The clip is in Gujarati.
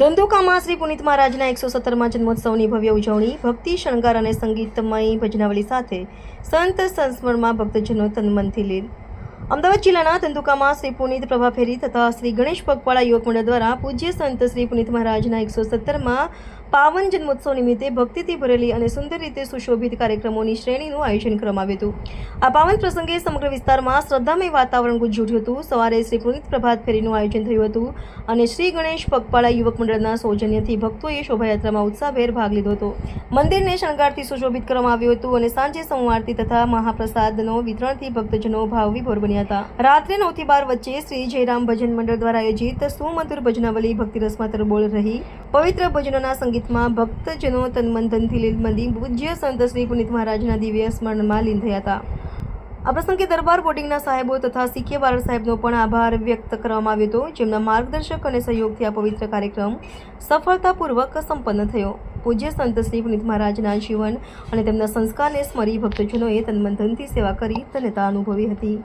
ધંધુકામાં શ્રી પુનિત મહારાજના એકસો સત્તરમાં જન્મોત્સવની ભવ્ય ઉજવણી, ભક્તિ, શણગાર અને સંગીતમય ભજનાવલી સાથે સંત સંસ્મરણમાં ભક્તજનો તનમનથી લીન. અમદાવાદ જિલ્લાના ધંધુકામાં શ્રી પુનિત પ્રભાફેરી તથા શ્રી ગણેશ પગપાળા યુવક મંડળ દ્વારા પૂજ્ય સંત શ્રી પુનિત મહારાજના એકસો સત્તરમાં પાવન જન્મોત્સવ નિમિત્તે ભક્તિથી ભરેલી અને સુંદર રીતે સુશોભિત કાર્યક્રમોની શ્રેણીનું આયોજન કરવામાં આવ્યું આ પાવન પ્રસંગે સમગ્ર વિસ્તારમાં શ્રદ્ધામય વાતાવરણ ગુજર્યું હતું. સવારે શ્રી પુનિત પ્રભાત ફેરીનું આયોજન થયું હતું અને શ્રી ગણેશ પગપાળા યુવક મંડળના સૌજન્યથી ભક્તોએ શોભાયાત્રામાં ઉત્સાહભેર ભાગ લીધો હતો. મંદિરને શણગારથી સુશોભિત કરવામાં આવ્યું હતું અને સાંજે સોમવારથી તથા મહાપ્રસાદનો વિતરણથી ભક્તજનો ભાવ વિભોર બન્યા હતા. રાત્રે નવથી બાર વચ્ચે શ્રી જયરામ ભજન મંડળ દ્વારા આયોજિત સુમધુર ભજનાવલી ભક્તિરસમાં તરબોળ રહી. પવિત્ર ભજનોના સંગીતમાં ભક્તજનો તનમંથનથી લીલમંદી પૂજ્ય સંત શ્રી પુનિત મહારાજના દિવ્ય સ્મરણમાં લીન થયા હતા. આ પ્રસંગે દરબાર બોર્ડિંગના સાહેબો તથા સિક્કે બારડ સાહેબનો પણ આભાર વ્યક્ત કરવામાં આવ્યો હતો, જેમના માર્ગદર્શક અને સહયોગથી આ પવિત્ર કાર્યક્રમ સફળતાપૂર્વક સંપન્ન થયો. પૂજ્ય સંત શ્રી પુનિત મહારાજના જીવન અને તેમના સંસ્કારને સ્મરી ભક્તજનોએ તન્મંથનથી સેવા કરી, ધન્યતા અનુભવી હતી.